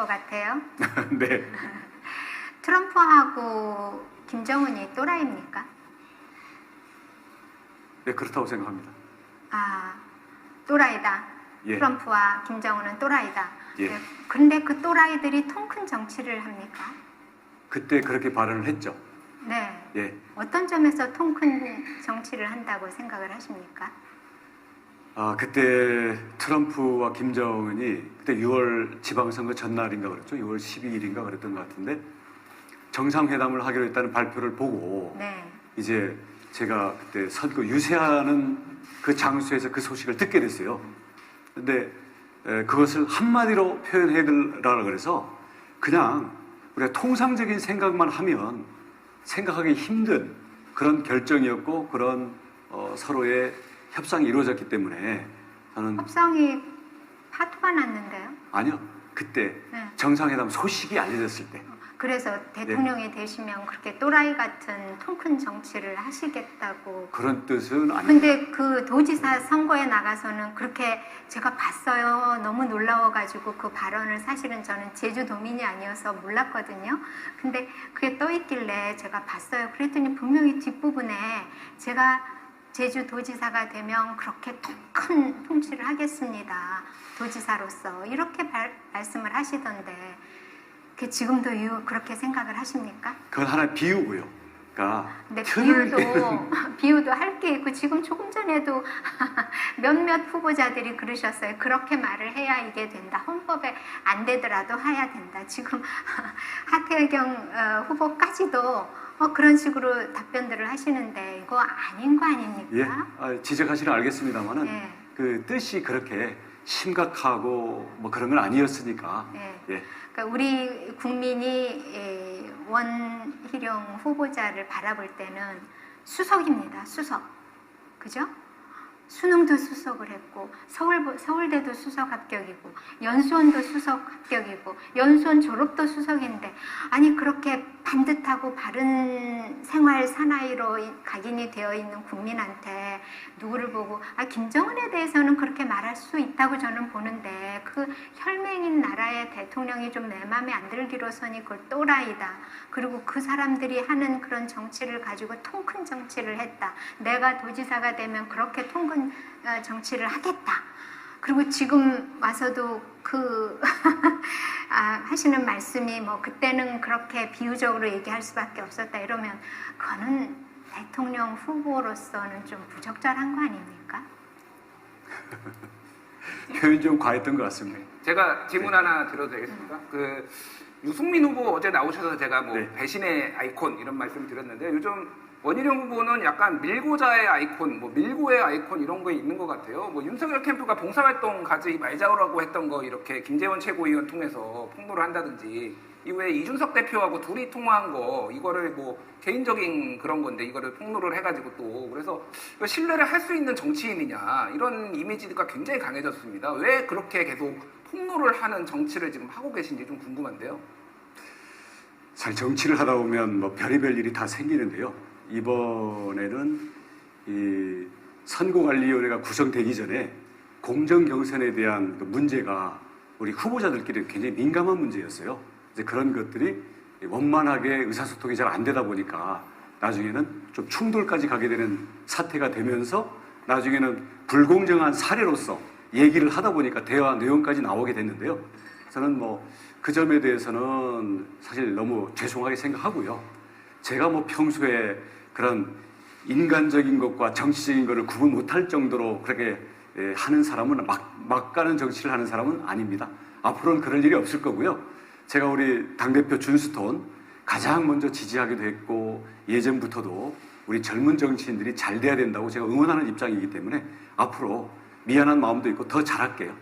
것 같아요. 네. 트럼프하고 김정은이 또라이입니까? 네, 그렇다고 생각합니다. 아, 또라이다. 예. 트럼프와 김정은은 또라이다. 예. 네, 근데 그 또라이들이 통 큰 정치를 합니까? 그때 그렇게 발언을 했죠. 네. 예. 어떤 점에서 통 큰 정치를 한다고 생각을 하십니까? 아, 그때 트럼프와 김정은이 그때 6월 지방선거 전날인가 그랬죠. 6월 12일인가 그랬던 것 같은데 정상회담을 하기로 했다는 발표를 보고 네. 이제 제가 그때 선거 유세하는 그 장소에서 그 소식을 듣게 됐어요. 근데 에, 그것을 한마디로 표현해달라 그래서 그냥 우리가 통상적인 생각만 하면 생각하기 힘든 그런 결정이었고 그런 어, 서로의 협상이 이루어졌기 때문에 저는 협상이 파토가 났는데요. 아니요 그때 네. 정상회담 소식이 알려졌을 때 그래서 대통령이 되시면 그렇게 또라이 같은 통큰 정치를 하시겠다고. 그런 뜻은 아니에요. 근데 그 도지사 선거에 나가서는 그렇게 제가 봤어요. 너무 놀라워가지고 그 발언을 사실은 저는 제주도민이 아니어서 몰랐거든요. 근데 그게 떠 있길래 제가 봤어요. 그랬더니 분명히 뒷부분에 제가 제주 도지사가 되면 그렇게 큰 통치를 하겠습니다. 도지사로서 이렇게 발- 말씀을 하시던데 그 지금도 유- 그렇게 생각을 하십니까? 그건 하나의 비유고요. 그러니까 틀을 비유도 비유도 할 게 있고 지금 조금 전에도 몇몇 후보자들이 그러셨어요. 그렇게 말을 해야 이게 된다. 헌법에 안 되더라도 해야 된다. 지금 하태경 어, 후보까지도 어, 그런 식으로 답변들을 하시는데 이거 아닌 거 예, 아닙니까? 아, 지적하시는 알겠습니다만은 예. 그 뜻이 그렇게 심각하고 뭐 그런 건 아니었으니까 예. 예, 그러니까 우리 국민이 에, 원희룡 후보자를 바라볼 때는 수석입니다. 수석. 그죠? 수능도 수석을 했고 서울 서울대도 수석 합격이고 연수원도 수석 합격이고 연수원 졸업도 수석인데 아니 그렇게 반듯하고 바른 생활 사나이로 이- 각인이 되어 있는 국민한테 누구를 보고 아 김정은에 대해서는 그렇게 말할 수 있다고 저는 보는데 그 혈맹인 나라의 대통령이 좀 내 마음에 안 들기로서니 그걸 또라이다. 그리고 그 사람들이 하는 그런 정치를 가지고 통 큰 정치를 했다. 내가 도지사가 되면 그렇게 통큰 어, 정치를 하겠다. 그리고 지금 와서도 그 아, 하시는 말씀이 뭐 그때는 그렇게 비유적으로 얘기할 수밖에 없었다 이러면 그거는 대통령 후보로서는 좀 부적절한 거 아닙니까? 표현 좀 과했던 것 같습니다. 제가 질문 하나 드려도 되겠습니까? 그 유승민 후보 어제 나오셔서 제가 뭐 네. 배신의 아이콘 이런 말씀 드렸는데 요즘 원희룡 후보는 약간 밀고자의 아이콘, 뭐 밀고의 아이콘 이런 거 있는 것 같아요. 뭐 윤석열 캠프가 봉사활동 가지 말자라고 했던 거 이렇게 김재원 최고위원 통해서 폭로를 한다든지 이후에 이준석 대표하고 둘이 통화한 거 이거를 뭐 개인적인 그런 건데 이거를 폭로를 해가지고 또 그래서 신뢰를 할 수 있는 정치인이냐 이런 이미지가 굉장히 강해졌습니다. 왜 그렇게 계속 폭로를 하는 정치를 지금 하고 계신지 좀 궁금한데요. 사실 정치를 하다 보면 뭐 별의별 일이 다 생기는데요. 이번에는 이 선거관리위원회가 구성되기 전에 공정 경선에 대한 그 문제가 우리 후보자들끼리 굉장히 민감한 문제였어요. 이제 그런 것들이 원만하게 의사소통이 잘 안 되다 보니까 나중에는 좀 충돌까지 가게 되는 사태가 되면서 나중에는 불공정한 사례로서 얘기를 하다 보니까 대화 내용까지 나오게 됐는데요. 저는 뭐 그 점에 대해서는 사실 너무 죄송하게 생각하고요. 제가 뭐 평소에 그런 인간적인 것과 정치적인 것을 구분 못할 정도로 그렇게 예, 하는 사람은 막, 막 가는 정치를 하는 사람은 아닙니다. 앞으로는 그럴 일이 없을 거고요. 제가 우리 당대표 준스톤 가장 먼저 지지하기도 했고 예전부터도 우리 젊은 정치인들이 잘 돼야 된다고 제가 응원하는 입장이기 때문에 앞으로 미안한 마음도 있고 더 잘할게요.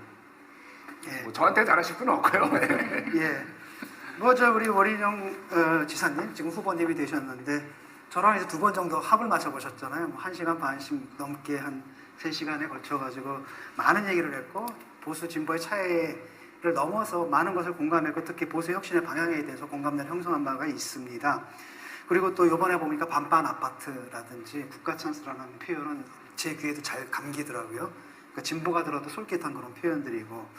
예, 뭐 저한테 잘하실 분은 없고요. 네. 예. 뭐저 우리 원희룡 어, 지사님 지금 후보님이 되셨는데 저랑 이제 두 번 정도 합을 맞춰 보셨잖아요. 뭐한 시간 반씩 넘게 한 세 시간에 걸쳐 가지고 많은 얘기를 했고 보수 진보의 차이를 넘어서 많은 것을 공감했고 특히 보수 혁신의 방향에 대해서 공감대를 형성한 바가 있습니다. 그리고 또 이번에 보니까 반반 아파트라든지 국가 찬스라는 표현은 제 귀에도 잘 감기더라고요. 그러니까 진보가 들어도 솔깃한 그런 표현들이고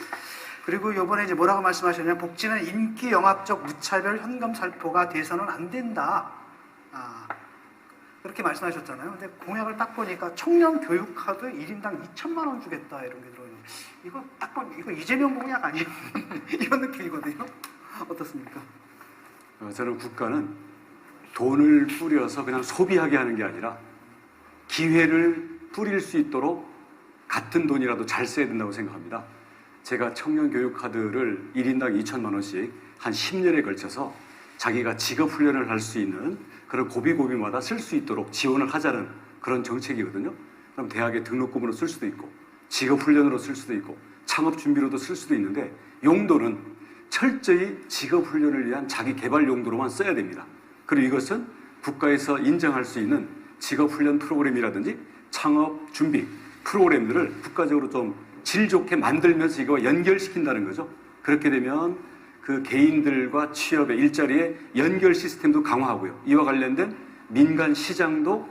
그리고 이번에 이제 뭐라고 말씀하셨냐면 복지는 인기 영합적 무차별 현금 살포가 돼서는 안 된다. 아, 그렇게 말씀하셨잖아요. 근데 공약을 딱 보니까 청년 교육 카드 1인당 2천만 원 주겠다 이런 게 들어있는. 이거 딱 보니 이거 이재명 공약 아니에요? 이런 느낌이거든요. 어떻습니까? 어, 저는 국가는 돈을 뿌려서 그냥 소비하게 하는 게 아니라 기회를 뿌릴 수 있도록 같은 돈이라도 잘 써야 된다고 생각합니다. 제가 청년 교육 카드를 1인당 2천만 원씩 한 10년에 걸쳐서 자기가 직업 훈련을 할 수 있는 그런 고비고비마다 쓸 수 있도록 지원을 하자는 그런 정책이거든요. 그럼 대학의 등록금으로 쓸 수도 있고 직업 훈련으로 쓸 수도 있고 창업 준비로도 쓸 수도 있는데 용도는 철저히 직업 훈련을 위한 자기 개발 용도로만 써야 됩니다. 그리고 이것은 국가에서 인정할 수 있는 직업 훈련 프로그램이라든지 창업 준비 프로그램들을 국가적으로 좀 질 좋게 만들면서 이거 연결시킨다는 거죠. 그렇게 되면 그 개인들과 취업의 일자리의 연결 시스템도 강화하고요. 이와 관련된 민간 시장도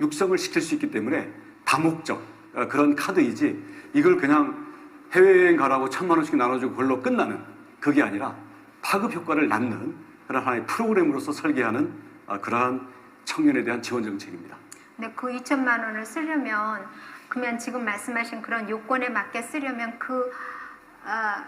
육성을 시킬 수 있기 때문에 다목적 어, 그런 카드이지 이걸 그냥 해외여행 가라고 천만 원씩 나눠주고 그걸로 끝나는 그게 아니라 파급 효과를 낳는 그런 하나의 프로그램으로서 설계하는 어, 그러한 청년에 대한 지원 정책입니다. 근데 그 2천만 원을 쓰려면 그러면 지금 말씀하신 그런 요건에 맞게 쓰려면 그 어,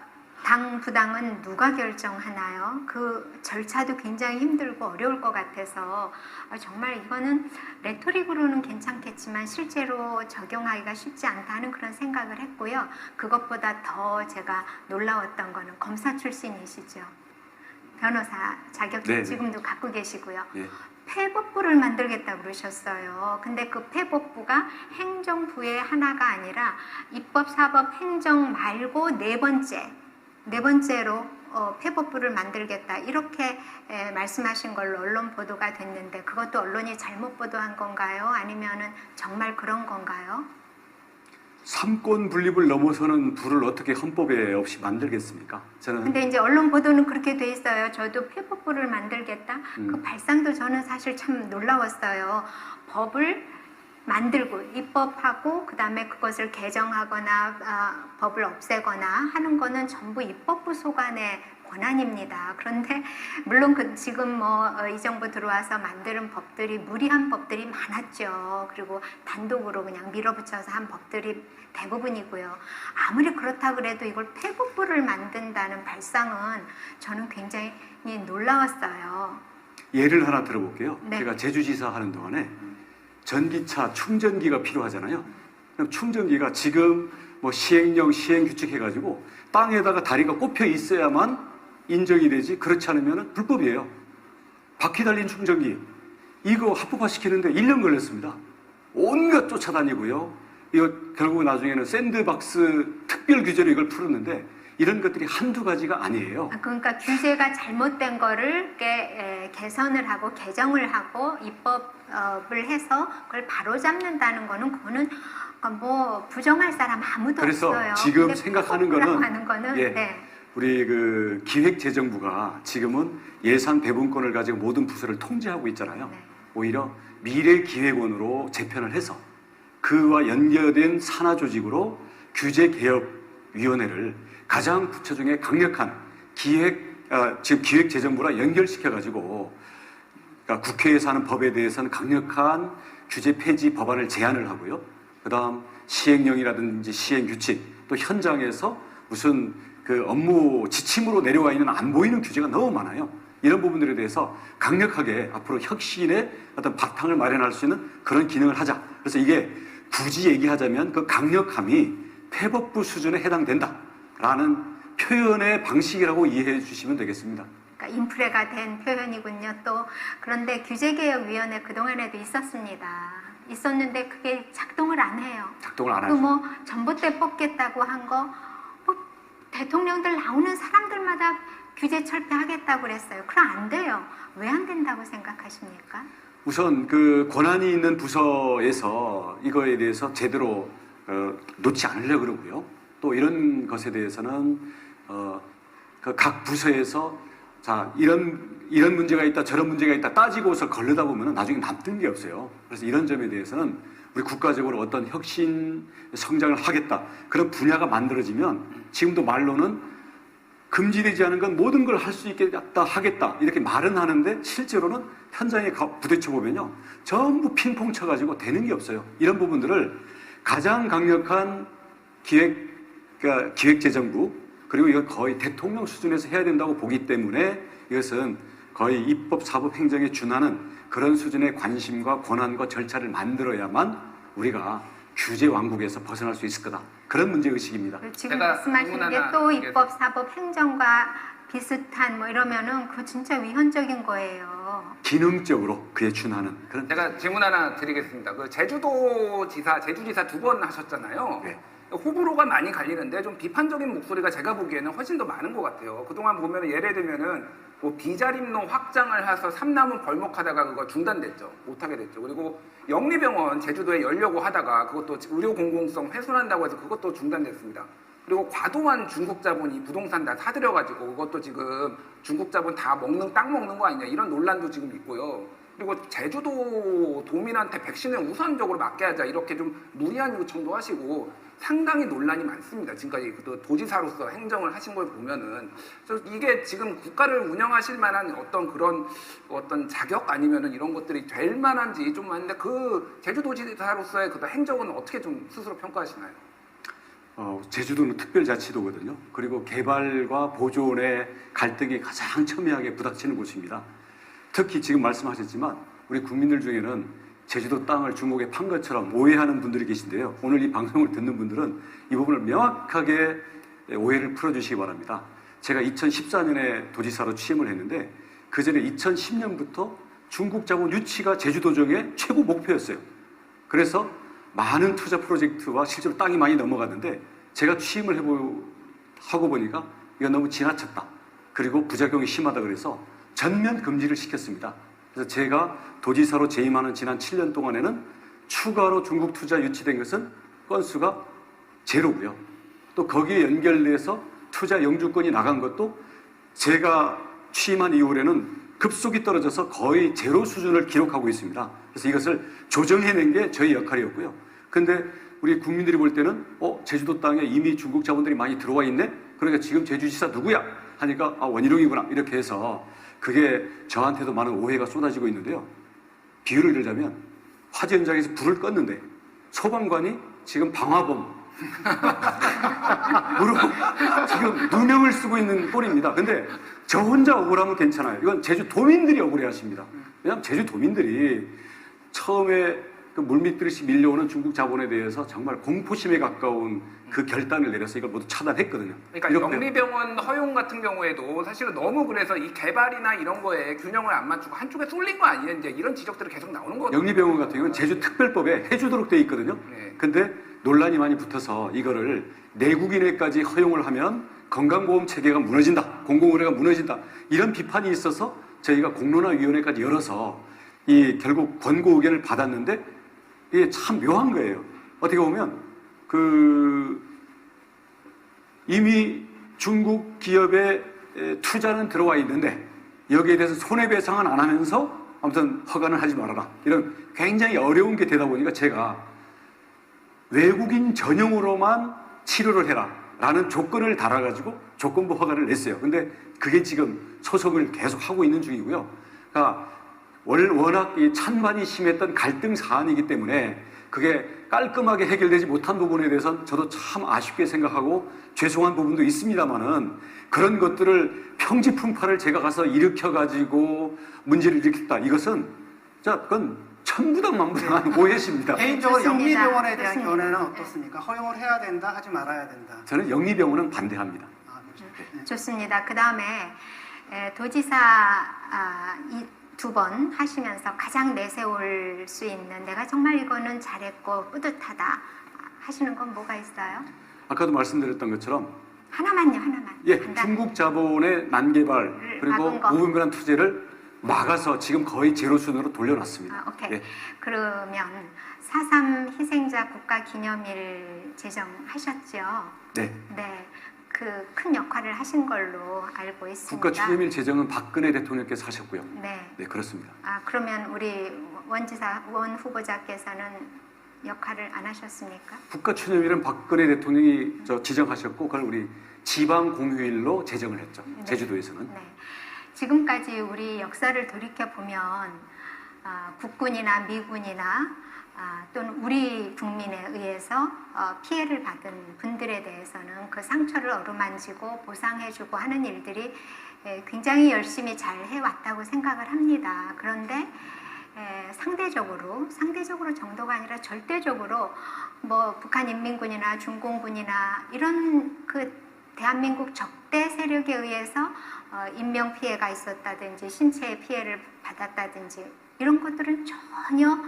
당 부당은 누가 결정하나요? 그 절차도 굉장히 힘들고 어려울 것 같아서 아, 정말 이거는 레토릭으로는 괜찮겠지만 실제로 적용하기가 쉽지 않다는 그런 생각을 했고요. 그것보다 더 제가 놀라웠던 거는 검사 출신이시죠. 변호사 자격증 네네. 지금도 갖고 계시고요. 예. 폐법부를 만들겠다 그러셨어요. 근데 그 폐법부가 행정부의 하나가 아니라 입법, 사법, 행정 말고 네 번째, 네 번째로 어, 폐법부를 만들겠다 이렇게 에, 말씀하신 걸로 언론 보도가 됐는데 그것도 언론이 잘못 보도한 건가요? 아니면은 정말 그런 건가요? 삼권 분립을 넘어서는 부를 어떻게 헌법에 없이 만들겠습니까? 저는 근데 이제 언론 보도는 그렇게 돼 있어요. 저도 폐법부를 만들겠다. 그 음. 발상도 저는 사실 참 놀라웠어요. 법을 만들고 입법하고 그다음에 그것을 개정하거나 아, 법을 없애거나 하는 거는 전부 입법부 소관의 권한입니다. 그런데 물론 그 지금 뭐 이 정부 들어와서 만드는 법들이 무리한 법들이 많았죠. 그리고 단독으로 그냥 밀어붙여서 한 법들이 대부분이고요. 아무리 그렇다 그래도 이걸 폐법부를 만든다는 발상은 저는 굉장히 놀라웠어요. 예를 하나 들어볼게요. 네. 제가 제주지사 하는 동안에 전기차 충전기가 필요하잖아요. 그럼 충전기가 지금 뭐 시행령, 시행 규칙 해가지고 땅에다가 다리가 꼽혀 있어야만 인정이 되지 그렇지 않으면 불법이에요. 바퀴 달린 충전기 이거 합법화 시키는데 1년 걸렸습니다. 온갖 쫓아다니고요. 이거 결국 나중에는 샌드박스 특별 규제로 이걸 풀었는데 이런 것들이 한두 가지가 아니에요. 아, 그러니까 규제가 잘못된 거를 에, 개선을 하고 개정을 하고 입법을 해서 그걸 바로 잡는다는 거는 그거는 어, 뭐 부정할 사람 아무도 그래서 없어요. 지금 생각하는 거는 하는 거는 예. 네. 우리 그 기획재정부가 지금은 예산 배분권을 가지고 모든 부서를 통제하고 있잖아요. 네. 오히려 미래기획원으로 재편을 해서 그와 연결된 산하 조직으로 규제 개혁 위원회를 가장 부처 중에 강력한 기획 아, 지금 기획재정부랑 연결시켜 가지고 그러니까 국회에서 하는 법에 대해서는 강력한 규제 폐지 법안을 제안을 하고요. 그다음 시행령이라든지 시행 규칙 또 현장에서 무슨 그 업무 지침으로 내려와 있는 안 보이는 규제가 너무 많아요. 이런 부분들에 대해서 강력하게 앞으로 혁신의 어떤 바탕을 마련할 수 있는 그런 기능을 하자. 그래서 이게 굳이 얘기하자면 그 강력함이 폐법부 수준에 해당된다라는 표현의 방식이라고 이해해 주시면 되겠습니다. 그러니까 인프레가 된 표현이군요. 또 그런데 규제개혁위원회 그 동안에도 있었습니다. 있었는데 그게 작동을 안 해요. 작동을 안그 하죠. 뭐 전봇대 뽑겠다고 한 거, 뭐 대통령들 나오는 사람들마다 규제 철폐하겠다고 그랬어요. 그럼 안 돼요. 왜 안 된다고 생각하십니까? 우선 그 권한이 있는 부서에서 이거에 대해서 제대로 어, 놓지 않으려 그러고요. 또 이런 것에 대해서는 어, 그 각 부서에서 자 이런 이런 문제가 있다 저런 문제가 있다 따지고서 걸르다 보면 나중에 남는 게 없어요. 그래서 이런 점에 대해서는 우리 국가적으로 어떤 혁신 성장을 하겠다 그런 분야가 만들어지면 지금도 말로는 금지되지 않은 건 모든 걸 할 수 있겠다 하겠다 이렇게 말은 하는데 실제로는 현장에 가- 부딪혀 보면요 전부 핑퐁 쳐가지고 되는 게 없어요 이런 부분들을 가장 강력한 기획 그러니까 기획재정부 그리고 이건 거의 대통령 수준에서 해야 된다고 보기 때문에 이것은 거의 입법 사법 행정에 준하는 그런 수준의 관심과 권한과 절차를 만들어야만 우리가 규제 왕국에서 벗어날 수 있을 거다 그런 문제 의식입니다. 지금 말씀하신 게 또. 입법, 사법, 행정과 비슷한 뭐 이러면은 그거 진짜 위헌적인 거예요. 기능적으로 그에 준하는 그런 제가 질문 하나 드리겠습니다. 그 제주도 지사, 제주지사 두 번 하셨잖아요. 네. 호불호가 많이 갈리는데 좀 비판적인 목소리가 제가 보기에는 훨씬 더 많은 것 같아요. 그동안 보면 예를 들면은 뭐 비자림로 확장을 해서 삼남은 벌목하다가 그거 중단됐죠. 못하게 됐죠. 그리고 영리병원 제주도에 열려고 하다가 그것도 의료 공공성 훼손한다고 해서 그것도 중단됐습니다. 그리고 과도한 중국 자본이 부동산 다 사들여가지고 그것도 지금 중국 자본 다 먹는 땅 먹는 거 아니냐 이런 논란도 지금 있고요. 그리고 제주도 도민한테 백신을 우선적으로 맞게 하자 이렇게 좀 무리한 요청도 하시고 상당히 논란이 많습니다. 지금까지 그 도지사로서 행정을 하신 걸 보면은 이게 지금 국가를 운영하실 만한 어떤 그런 어떤 자격 아니면은 이런 것들이 될 만한지 좀 많은데 그 제주도지사로서의 그 행정은 어떻게 좀 스스로 평가하시나요? 어, 제주도는 특별자치도거든요. 그리고 개발과 보존의 갈등이 가장 첨예하게 부닥치는 곳입니다. 특히 지금 말씀하셨지만 우리 국민들 중에는 제주도 땅을 중국에 판 것처럼 오해하는 분들이 계신데요. 오늘 이 방송을 듣는 분들은 이 부분을 명확하게 오해를 풀어주시기 바랍니다. 제가 2014년에 도지사로 취임을 했는데 그 전에 2010년부터 중국 자본 유치가 제주도정의 최고 목표였어요. 그래서 많은 투자 프로젝트와 실제로 땅이 많이 넘어갔는데 제가 취임을 해보 하고 보니까 이건 너무 지나쳤다. 그리고 부작용이 심하다 그래서 전면 금지를 시켰습니다. 그래서 제가 도지사로 재임하는 지난 7년 동안에는 추가로 중국 투자 유치된 것은 건수가 제로고요. 또 거기에 연결돼서 투자 영주권이 나간 것도 제가 취임한 이후에는 급속히 떨어져서 거의 제로 수준을 기록하고 있습니다. 그래서 이것을 조정해낸 게 저희 역할이었고요. 근데 우리 국민들이 볼 때는 어 제주도 땅에 이미 중국 자본들이 많이 들어와 있네. 그러니까 지금 제주지사 누구야? 하니까 아 원희룡이구나 이렇게 해서 그게 저한테도 많은 오해가 쏟아지고 있는데요. 비유를 들자면 화재 현장에서 불을 껐는데 소방관이 지금 방화범 으로 지금 누명을 쓰고 있는 꼴입니다. 근데 저 혼자 억울하면 괜찮아요. 이건 제주 도민들이 억울해 하십니다. 왜냐하면 제주 도민들이 처음에 그 물밑듯이 밀려오는 중국 자본에 대해서 정말 공포심에 가까운 그 결단을 내려서 이걸 모두 차단했거든요. 그러니까 영리병원 허용 같은 경우에도 사실은 너무 그래서 이 개발이나 이런 거에 균형을 안 맞추고 한쪽에 쏠린 거 아니냐 이제 이런 지적들이 계속 나오는 거거든요. 영리병원 같은 경우는 제주 특별법에 해주도록 돼 있거든요. 네. 근데 논란이 많이 붙어서 이거를 내국인에까지 허용을 하면 건강보험 체계가 무너진다, 공공의료가 무너진다 이런 비판이 있어서 저희가 공론화위원회까지 열어서 이 결국 권고 의견을 받았는데 이게 참 묘한 거예요. 어떻게 보면 그 이미 중국 기업의 에, 투자는 들어와 있는데 여기에 대해서 손해배상은 안 하면서 아무튼 허가는 하지 말아라 이런 굉장히 어려운 게 되다 보니까 제가 외국인 전용으로만 치료를 해라 라는 조건을 달아가지고 조건부 허가를 냈어요. 근데 그게 지금 소송을 계속 하고 있는 중이고요. 그러니까 월- 워낙 이 찬반이 심했던 갈등 사안이기 때문에 그게 깔끔하게 해결되지 못한 부분에 대해서는 저도 참 아쉽게 생각하고 죄송한 부분도 있습니다만은 그런 것들을 평지풍파를 제가 가서 일으켜가지고 문제를 일으켰다. 이것은 자, 그건 천부당 만부당한 오해십니다. 개인적으로 좋습니다. 영리병원에 대한 교수님. 견해는 어떻습니까? 허용을 해야 된다, 하지 말아야 된다. 저는 영리병원은 반대합니다. 아, 그렇죠. 네. 좋습니다. 그 다음에 도지사 아, 두번 하시면서 가장 내세울 수 있는 내가 정말 이거는 잘했고 뿌듯하다 하시는 건 뭐가 있어요? 아까도 말씀드렸던 것처럼 하나만요, 하나만. 예, 간단히. 중국 자본의 난개발 그리고. 무분별한 투자를 막아서 지금 거의 제로 수준으로 돌려놨습니다. 아, 오케이. 예. 그러면 4.3 희생자 국가 기념일 제정하셨죠? 네. 네. 그 큰 역할을 하신 걸로 알고 있습니다. 국가 추념일 제정은 박근혜 대통령께서 하셨고요. 네. 네, 그렇습니다. 아, 그러면 우리 원지사 원 후보자께서는 역할을 안 하셨습니까? 국가 추념일은 박근혜 대통령이 저 지정하셨고 그걸 우리 지방 공휴일로 제정을 했죠. 네. 제주도에서는. 네. 지금까지 우리 역사를 돌이켜 보면 아, 국군이나 미군이나 아, 또는 우리 국민에 의해서 어, 피해를 받은 분들에 대해서는 그 상처를 어루만지고 보상해주고 하는 일들이 에, 굉장히 열심히 잘 해왔다고 생각을 합니다. 그런데 에, 상대적으로 상대적으로 정도가 아니라 절대적으로 뭐 북한 인민군이나 중공군이나 이런 그 대한민국 적대 세력에 의해서 어, 인명 피해가 있었다든지 신체의 피해를 받았다든지 이런 것들은 전혀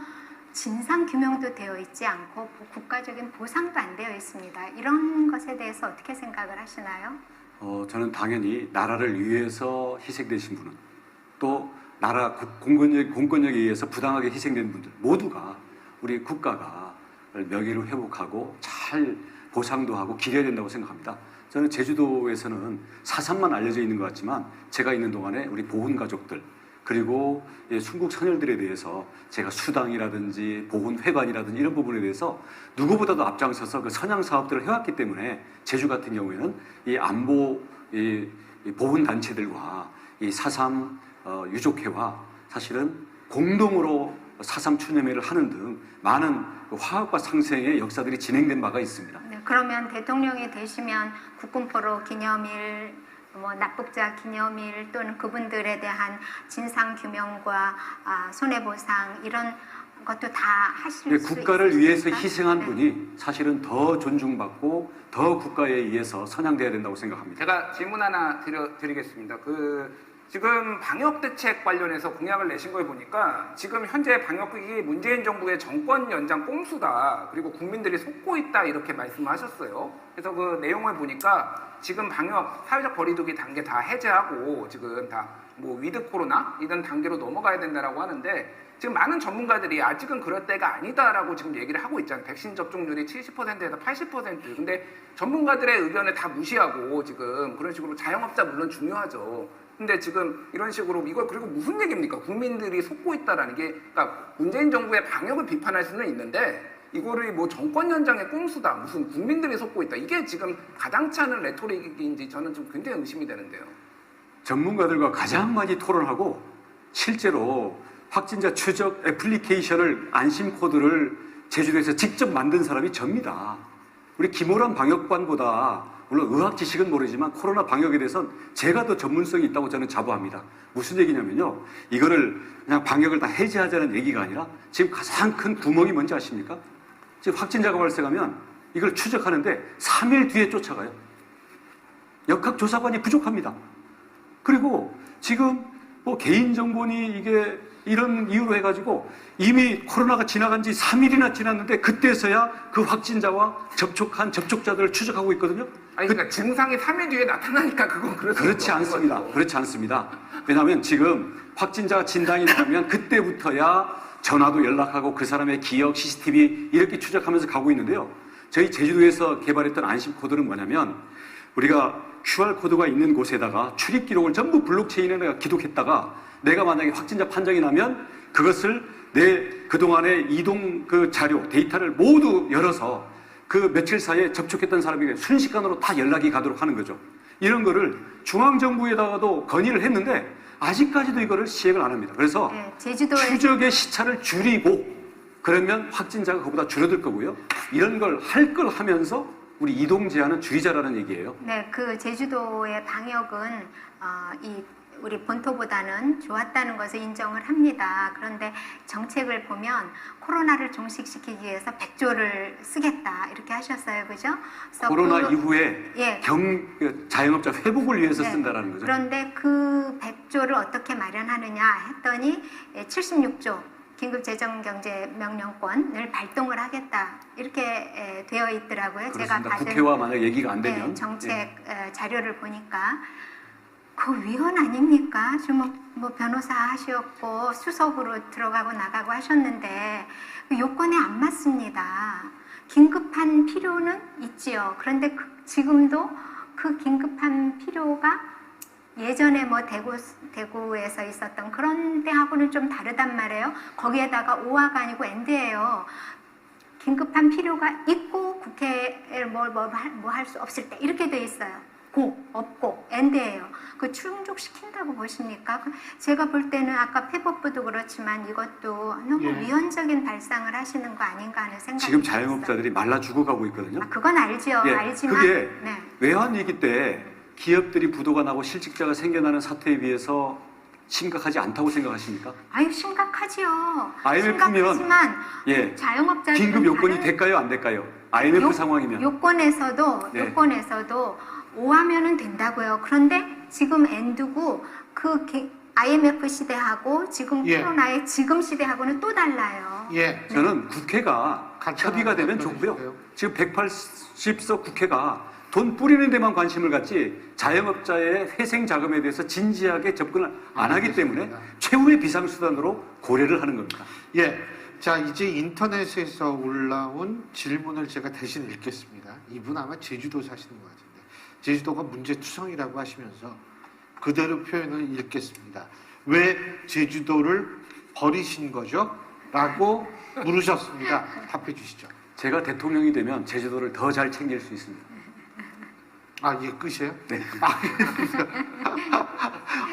진상 규명도 되어 있지 않고 뭐 국가적인 보상도 안 되어 있습니다. 이런 것에 대해서 어떻게 생각을 하시나요? 어, 저는 당연히 나라를 위해서 희생되신 분은 또 나라 국- 공권력, 공권력에 의해서 부당하게 희생된 분들 모두가 우리 국가가 명예를 회복하고 잘 보상도 하고 기려야 된다고 생각합니다. 저는 제주도에서는 사상만 알려져 있는 것 같지만 제가 있는 동안에 우리 보훈 가족들 그리고 예, 순국 선열들에 대해서 제가 수당이라든지 보훈 회관이라든지 이런 부분에 대해서 누구보다도 앞장서서 그 선양 사업들을 해왔기 때문에 제주 같은 경우에는 이 안보 이, 이 보훈 단체들과 이 사삼 어, 유족회와 사실은 공동으로 사삼 추념회를 하는 등 많은 그 화학과 상생의 역사들이 진행된 바가 있습니다. 네, 그러면 대통령이 되시면 국군포로 기념일, 뭐 납북자 기념일 또는 그분들에 대한 진상 규명과 아, 손해 보상 이런 것도 다 하실 네, 수 국가를 위해서 있으십니까? 희생한 네. 분이 사실은 더 존중받고 더 국가에 의해서 선양돼야 된다고 생각합니다. 제가 질문 하나 드려, 드리겠습니다. 그 지금 방역 대책 관련해서 공약을 내신 걸 보니까 지금 현재 방역국이 문재인 정부의 정권 연장 꼼수다. 그리고 국민들이 속고 있다 이렇게 말씀하셨어요. 그래서 그 내용을 보니까 지금 방역 사회적 거리두기 단계 다 해제하고 지금 다 뭐 위드 코로나 이런 단계로 넘어가야 된다라고 하는데 지금 많은 전문가들이 아직은 그럴 때가 아니다라고 지금 얘기를 하고 있잖아요. 백신 접종률이 70%에서 80%. 근데 전문가들의 의견을 다 무시하고 지금 그런 식으로 자영업자 물론 중요하죠. 근데 지금 이런 식으로 이걸 그리고 무슨 얘기입니까? 국민들이 속고 있다라는 게 그러니까 문재인 정부의 방역을 비판할 수는 있는데 이거를 뭐 정권 연장의 꼼수다 무슨 국민들이 속고 있다 이게 지금 가당치 않은 레토릭인지 저는 좀 굉장히 의심이 되는데요. 전문가들과 가장 많이 토론하고 실제로 확진자 추적 애플리케이션을 안심 코드를 제주도에서 직접 만든 사람이 접니다. 우리 김호란 방역관보다 물론 의학 지식은 모르지만 코로나 방역에 대해서는 제가 더 전문성이 있다고 저는 자부합니다. 무슨 얘기냐면요. 이거를 그냥 방역을 다 해제하자는 얘기가 아니라 지금 가장 큰 구멍이 뭔지 아십니까? 지금 확진자가 발생하면 이걸 추적하는데 3일 뒤에 쫓아가요. 역학조사관이 부족합니다. 그리고 지금 뭐 개인정보니 이게 이런 이유로 해가지고 이미 코로나가 지나간 지 3일이나 지났는데 그때서야 그 확진자와 접촉한 접촉자들을 추적하고 있거든요. 아니 그러니까 증상이 3일 뒤에 나타나니까 그건 수 그렇지 않습니다. 그렇지 않습니다. 왜냐하면 지금 확진자가 진단이 나면 그때부터야 전화도 연락하고 그 사람의 기억, CCTV 이렇게 추적하면서 가고 있는데요. 저희 제주도에서 개발했던 안심 코드는 뭐냐면 우리가 QR 코드가 있는 곳에다가 출입 기록을 전부 블록체인에 내가 기록했다가 내가 만약에 확진자 판정이 나면 그것을 내 그동안의 이동 그 자료, 데이터를 모두 열어서 그 며칠 사이에 접촉했던 사람에게 순식간으로 다 연락이 가도록 하는 거죠. 이런 거를 중앙정부에다가도 건의를 했는데 아직까지도 이거를 시행을 안 합니다. 그래서 네, 제주도에 추적의 시차를 줄이고 그러면 확진자가 그보다 줄어들 거고요. 이런 걸 할 걸 하면서 우리 이동 제한은 줄이자라는 얘기예요. 네, 그 제주도의 방역은 어, 이 우리 본토보다는 좋았다는 것을 인정을 합니다. 그런데 정책을 보면 코로나를 종식시키기 위해서 100조를 쓰겠다 이렇게 하셨어요, 그죠? 코로나 그- 이후에 예, 경그 자영업자 회복을 위해서 네. 쓴다라는 거죠. 그런데 그 100조를 어떻게 마련하느냐 했더니 76조 긴급재정경제명령권을 발동을 하겠다 이렇게 에, 되어 있더라고요. 제가 그렇습니다. 받은 국회와 만약 얘기가 안 네, 되면 정책 예. 에, 자료를 보니까 그 위헌 아닙니까? 지금 뭐 변호사 하셨고 수석으로 들어가고 나가고 하셨는데 그 요건에 안 맞습니다. 긴급한 필요는 있지요. 그런데 그- 지금도 그 긴급한 필요가 예전에 뭐 대구 대구에서 있었던 그런 때하고는 좀 다르단 말이에요. 거기에다가 오화가 아니고 엔드예요. 긴급한 필요가 있고 국회에 뭘뭐할 수 없을 때 이렇게 돼 있어요. 고 없고 엔드예요. 그 충족시킨다고 보십니까? 그 제가 볼 때는 아까 폐법부도 그렇지만 이것도 너무 예. 위헌적인 발상을 하시는 거 아닌가 하는 생각이 지금. 자영업자들이 말라 죽어가고 있거든요. 아, 그건 알죠. 예, 알지만 그게 네. 외환위기 때 기업들이 부도가 나고 실직자가 생겨나는 사태에 비해서 심각하지 않다고 생각하십니까? 아유 심각하지요. IMF면 심각하지만 예, 자영업자들은 긴급 요건이 될까요, 안 될까요? IMF 요- 상황이면 요건에서도 네. 요건에서도 오하면은 된다고요. 그런데 지금 엔드고 그 게- IMF 시대하고 지금 예. 코로나의 지금 시대하고는 또 달라요. 예. 저는 국회가 협의가 되면 좋고요. 주세요. 지금 180석 국회가 돈 뿌리는 데만 관심을 갖지 자영업자의 회생 자금에 대해서 진지하게 접근을 안 하기 때문에 알겠습니다. 최후의 비상수단으로 고려를 하는 겁니다. 예. 자, 이제 인터넷에서 올라온 질문을 제가 대신 읽겠습니다. 이분 아마 제주도 사시는 것 같은데. 제주도가 문제투성이라고 하시면서 그대로 표현을 읽겠습니다. 왜 제주도를 버리신 거죠? 라고 물으셨습니다. 답해 주시죠. 제가 대통령이 되면 제주도를 더 잘 챙길 수 있습니다. 아, 예, 끝이에요? 네. 아,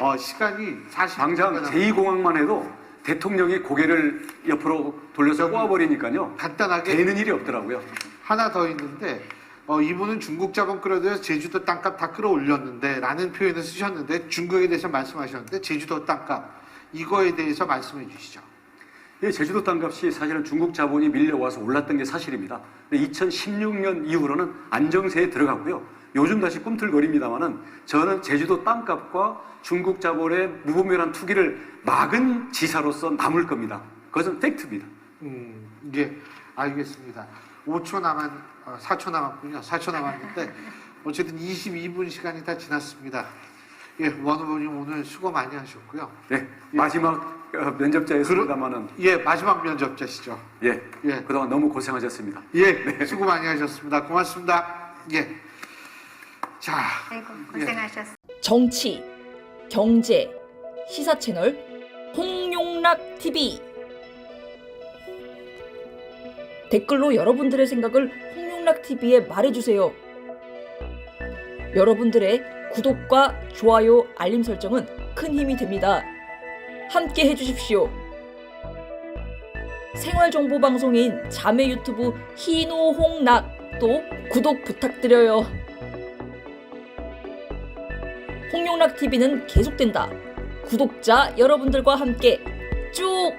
어, 시간이 40분. 당장 제2공항만 해도 대통령이 고개를 옆으로 돌려서 꼬아버리니까요. 간단하게 되는 일이 없더라고요. 하나 더 있는데 어, 이분은 중국 자본 끌어들여서 제주도 땅값 다 끌어올렸는데 라는 표현을 쓰셨는데 중국에 대해서 말씀하셨는데 제주도 땅값 이거에 대해서 말씀해 주시죠. 예, 제주도 땅값이 사실은 중국 자본이 밀려와서 올랐던 게 사실입니다. 근데 2016년 이후로는 안정세에 들어갔고요. 요즘 다시 꿈틀거립니다만은 저는 제주도 땅값과 중국 자본의 무분별한 투기를 막은 지사로서 남을 겁니다. 그것은 팩트입니다. 음, 예, 알겠습니다. 5초 남았, 어, 4초 남았군요. 4초 남았는데 어쨌든 22분 시간이 다 지났습니다. 예, 원 후보님 오늘 수고 많이 하셨고요. 네, 마지막 어, 면접자였습니다만은 예, 마지막 면접자시죠. 예, 예. 그동안 너무 고생하셨습니다. 예, 수고 많이 하셨습니다. 고맙습니다. 예. 자, 아이고 고생하셨어요. 정치, 경제, 시사 채널 홍용락 TV 댓글로 여러분들의 생각을 홍용락 TV에 말해주세요. 여러분들의 구독과 좋아요, 알림 설정은 큰 힘이 됩니다. 함께 해주십시오. 생활정보 방송인 자매 유튜브 희노홍락도 구독 부탁드려요. 홍용락 TV는 계속된다. 구독자 여러분들과 함께 쭉